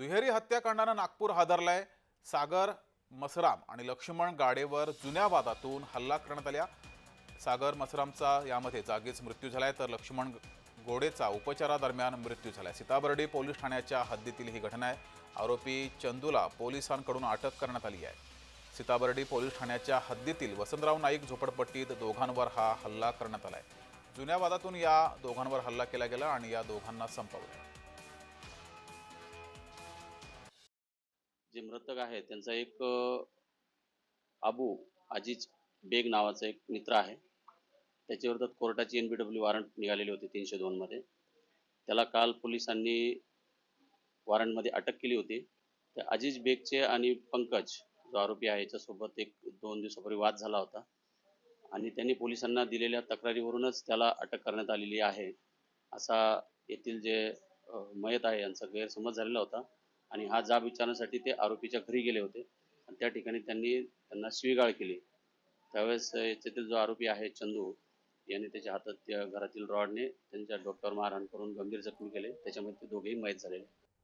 दुहेरी हत्याकांडानं नागपूर हादरलाय. सागर मसराम आणि लक्ष्मण गाडेवर जुन्या वादातून हल्ला करण्यात आल्या सागर मसरामचा यामध्ये जागीच मृत्यू झालाय तर लक्ष्मण गोडेचा उपचारादरम्यान मृत्यू झालाय. सीताबर्डी पोलीस ठाण्याच्या हद्दीतील ही घटना आहे. आरोपी चंदूला पोलिसांकडून अटक करण्यात आली आहे. सीताबर्डी पोलीस ठाण्याच्या हद्दीतील वसंतराव नाईक झोपडपट्टीत दोघांवर हा हल्ला करण्यात आलाय. जुन्या वादातून या दोघांवर हल्ला केला गेला आणि या दोघांना संपवलं. जे मृतक आहे त्यांचा एक आबू अबू अजीज बेग नावाचा एक मित्र आहे. त्याच्याविरोधात कोर्टाची एन बी डब्ल्यू वॉरंट निघालेली होती तीनशे दोनमध्ये त्याला काल पोलिसांनी वॉरंटमध्ये अटक केली होती. तर अजीज बेगचे आणि पंकज जो आरोपी आहे याच्यासोबत एक दोन दिवसापूर्वी वाद झाला होता. आणि त्यांनी पोलिसांना दिलेल्या तक्रारीवरूनच त्याला अटक करण्यात आलेली आहे असा येथील जे मयत आहे यांचा गैरसमज झालेला होता. आणि हा जाब विचारण्यासाठी ते आरोपीच्या घरी गेले होते. आणि त्या ठिकाणी त्यांनी त्यांना शिवीगाळ केली. त्यावेळेस याच्यातील जो आरोपी आहे चंदू याने त्याच्या हातात त्या घरातील रॉडने त्यांच्या डोक्यावर मारहाण करून गंभीर जखमी केले. त्याच्यामध्ये ते दोघेही मयत झालेले.